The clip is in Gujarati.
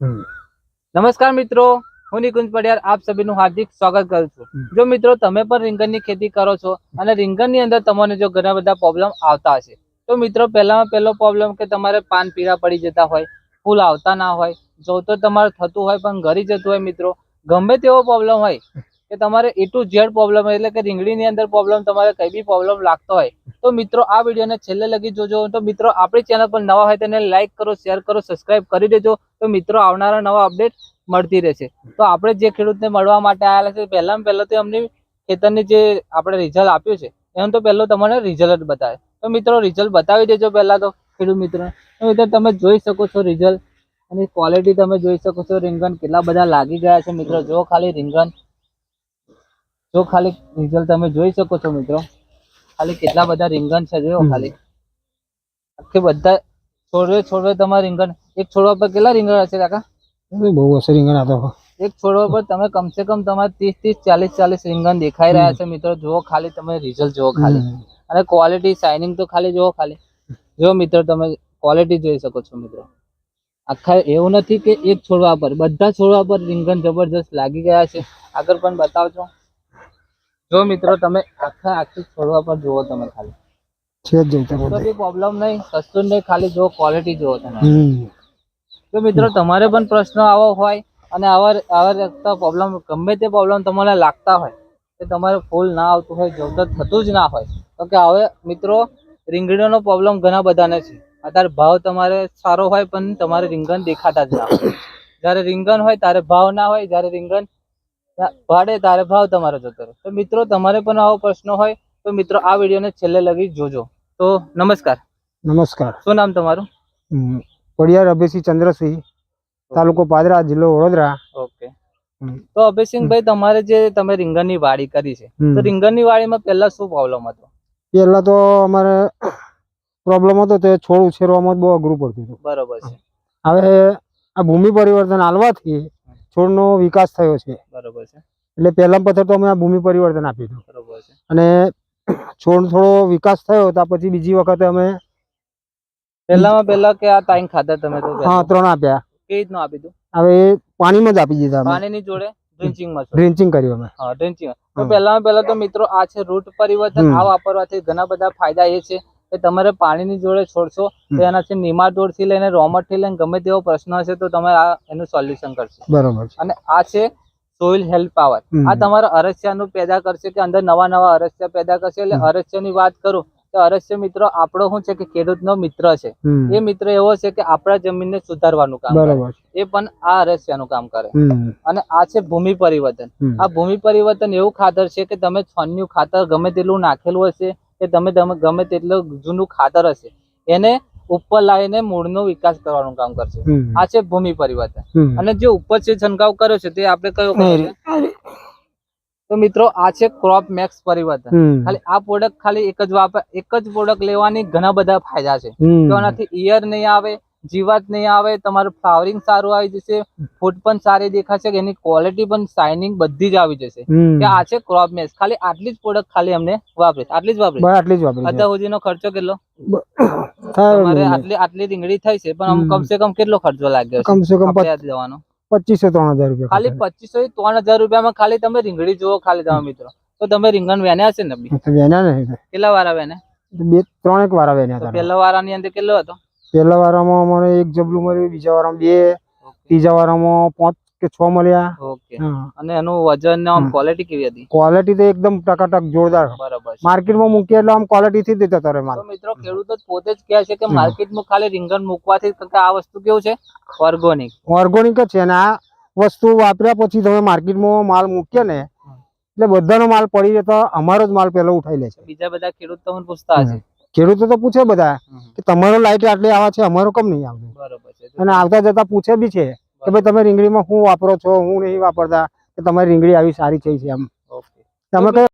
નમસ્કાર મિત્રો હું નિકુંજ પડિયાર આપ સભીનું હાર્દિક સ્વાગત કરું છું. જો મિત્રો તમે પણ રીંગણની ખેતી કરો છો અને રીંગણની અંદર તમને જો ઘણા બધા પ્રોબ્લેમ આવતા હશે તો મિત્રો પહેલામાં પહેલો પ્રોબ્લેમ કે તમારે પાન પીળા પડી જતા હોય ફૂલ આવતા ના હોય જો તો તમારે થતું હોય પણ ઘરી જતું હોય મિત્રો ગમે તેવો પ્રોબ્લેમ હોય કે તમારે એ ટુ ઝેડ પ્રોબ્લેમ એટલે કે રીંગણીની અંદર પ્રોબ્લેમ તમારે કઈ બી પ્રોબ્લેમ લાગતો હોય, તો મિત્રો આ વિડીયોને છેલ્લે લગી જોજો. તો મિત્રો, આપણી ચેનલ પર નવા હોય તેને લાઈક કરો શેર કરો સબસ્ક્રાઇબ કરી દેજો. તો મિત્રો, આવનારા નવા અપડેટ મળતી રહેશે. તો આપણે જે ખેડૂતને મળવા માટે આવેલા છે, પહેલામાં પહેલાં તો એમની ખેતરની જે આપણે રિઝલ્ટ આપ્યું છે એમ તો પહેલો તમને રિઝલ્ટ બતાવે. તો મિત્રો રિઝલ્ટ બતાવી દેજો પહેલાં તો ખેડૂત મિત્રો મિત્રો, તમે જોઈ શકો છો રિઝલ્ટ અને ક્વોલિટી તમે જોઈ શકો છો. રીંગણ કેટલા બધા લાગી ગયા છે મિત્રો. જો ખાલી રીંગણ જો ખાલી રિઝલ્ટ તમે જોઈ શકો છો મિત્રો. ખાલી કેટલા બધા રીંગણ છે જો ખાલી. આખી બધા છોડવે છોડવે તમારે રીંગણ. એક છોડવા પર કેટલા રીંગણ હશે કાકા? બહુ હશે રીંગણ આ એક છોડવા પર તમે કમસે કમ તમારે ત્રીસ ત્રીસ ચાલીસ ચાલીસ રીંગણ દેખાઈ રહ્યા છે મિત્રો. જુઓ ખાલી તમે રિઝલ્ટ જુઓ ખાલી. અને ક્વોલિટી શાઇનિંગ તો ખાલી જુઓ ખાલી. જો મિત્રો તમે ક્વોલિટી જોઈ શકો છો મિત્રો. આખા એવું નથી કે એક છોડવા પર બધા છોડવા પર રીંગણ જબરજસ્ત લાગી ગયા છે. આગળ પણ બતાવજો. જો મિત્રો તમે આખા આખી છોડવા પર જુઓ તમે ખાલી. છે જ બી પ્રોબ્લેમ નહીં સસ્તું નહીં ખાલી જો ક્વોલિટી જુઓ તમે. તો મિત્રો તમારે પણ પ્રશ્ન આવો હોય અને આવા આવા લગતા પ્રોબ્લેમ ગમે તે પ્રોબ્લેમ તમને લાગતા હોય કે તમારે ફૂલ ના આવતું હોય જોતર થતું જ ના હોય તો કે હવે મિત્રો રીંગણીનો પ્રોબ્લેમ ઘણા બધાને છે. અત્યારે ભાવ તમારે સારો હોય પણ તમારે રીંગણ દેખાતા જ ના હોય. જ્યારે રીંગણ હોય ત્યારે ભાવ ના હોય જ્યારે રીંગણ ભાડે તારે ભાવ તમારો જતો રહે. તો મિત્રો તમારે પણ આવો પ્રશ્ન હોય તો મિત્રો આ વિડીયોને છેલ્લે લગી જોજો. તો નમસ્કાર. નમસ્કાર. શું નામ તમારું. પડિયાર અભયસિંહ ચંદ્રસિંહ તાલુકો પાદરા જિલ્લો વડોદરા. ઓકે. તો અભયસિંહભાઈ તમારે જે તમે રીંગણની વાડી કરી છે. તો રીંગણની વાડીમાં પહેલા શું પ્રોબ્લેમ હતો? પહેલા તો અમારે પ્રોબ્લેમ હતો તે છોડ ઉછેરવામાં બહુ અઘરું પડતું હતું. બરોબર છે. હવે આ ભૂમિ પરિવર્તન હાલવાથી છોડનો વિકાસ થયો છે. એટલે પહેલા પથ્થર તો અમે આ ભૂમિ પરિવર્તન આપ્યું હતું. બરોબર છે. અને છોડ થોડો વિકાસ થયો ત્યાર પછી બીજી વખતે અમે પહેલામાં પહેલા કે આ ટાઈમ ખાતા તમે તો હા ત્રણ આપ્યા. કઈ રીતનું આપી દઉં હવે પાણીમાં જ આપી દીધા અમે. પાણીની જોડે? ડ્રિંચિંગમાં ડ્રિન્ચિંગ કર્યું અમે. હા ડ્રિંચિંગ તો પહેલામાં પહેલા તો મિત્રો આ છે રૂટ પરિવર્તન. આ વાપરવાથી ઘણા બધા ફાયદા એ છે કે તમારે પાણીની જોડે છોડશો. તો એનાથી નિમાટોડથી લઈને રોમટથી લઈને ગમે તેવો પ્રશ્ન હશે તો તમે આ એનું સોલ્યુશન કરશો. બરોબર છે. અને આ છે સોઇલ હેલ્થ પાવર. આ તમારા અરસ્યાનું પેદા કરશે કે અંદર નવા નવા અરસ્યા પેદા કરશે? એટલે. અરસ્યની વાત કરું તો અરસ્ય મિત્રો આપણો શું છે કે ખેડૂતનો મિત્ર છે. એ મિત્ર એવો છે કે આપણા જમીનને સુધારવાનું કામ કરે. એ પણ આ અરસ્યાનું કામ કરે. અને આ છે ભૂમિ પરિવર્તન. આ ભૂમિ પરિવર્તન એવું ખાતર છે કે તમે છન્યું ખાતર ગમે તેટલું નાખેલું હશે કે તમે તમે ગમે તેટલું જૂનું ખાતર હશે એને ઉપર લાવીને મૂળનો વિકાસ કરવાનું કામ કરશે. આ છે ભૂમિ પરિવર્તન. અને જે ઉપર છે છંટકાવ કર્યો છે તે આપણે કયો તો મિત્રો આ છે ક્રોપ મેક્સ પરિવર્તન. ખાલી આ પ્રોડક્ટ ખાલી એક જ વાપર એક જ પ્રોડક્ટ લેવાની ઘણા બધા ફાયદા છે. તો આનાથી ઈયર નહીં આવે જીવાત નહીં આવે તમારું ફ્લાવરિંગ સારું આવી જશે ફૂટ પણ સારી દેખાશે કે એની ક્વોલિટી પણ શાઇનિંગ બધી જ આવી જશે. કે આ છે ક્રોપ મેચ ખાલી આટલી જ પ્રોડક્ટ ખાલી અમને વાપરી આટલી જ વાપરે આટલી જ વાપરી અત્યાર સુધીનો ખર્ચો કેટલો? તમારે આટલી આટલી રીંગડી થઈ છે પણ આમ કમસે કમ કેટલો ખર્ચો લાગ્યો કમસે કમ જવાનો પચીસો ત્રણ હજાર રૂપિયા ખાલી પચીસો થી ત્રણ હજાર રૂપિયામાં ખાલી તમે રીંગડી જુઓ ખાલી તમે મિત્રો. તો તમે રીંગણ વેન્યા છે ને વેન્યા નહીં. કેટલા વાર વેને બે ત્રણ એક વાર વેન્યા પહેલા વારાની અંદર કેટલો હતો? પહેલા વારામાં અમારે એક જબલું મળ્યું બીજા વારામાં બે ત્રીજા વારામાં પાંચ કે છ મળ્યા. ઓકે. અને એનું વજન આમ ક્વોલિટી કેવી હતી? ક્વોલિટી તો એકદમ ટકાટક જોરદાર. બરાબર માર્કેટમાં મૂકીએ એટલે આમ ક્વોલિટી થી જ દેતા તારે માલ. મિત્રો ખેડૂતો પોતે જ કહે છે કે માર્કેટમાં ખાલી રીંગણ મૂકવાથી આ વસ્તુ કેવું છે? ઓર્ગોનિક ઓર્ગોનિક જ છે અને આ વસ્તુ વાપર્યા પછી તમે માર્કેટમાં માલ મૂકીએ ને એટલે બધાનો માલ પડી જતો અમારો જ માલ પહેલો ઉઠાઈ લે છે. બીજા બધા ખેડૂત તમને પૂછતા હશે. ખેડૂતો તો પૂછે બધા કે તમારો લાઈટ આટલી આવે છે અમારો કમ નહીં આવતું? અને આવતા જતા પૂછે બી છે કે ભાઈ તમે રીંગણીમાં શું વાપરો છો? હું નહીં વાપરતા. કે તમારી રીંગણી આવી સારી થઈ છે એમ. તમે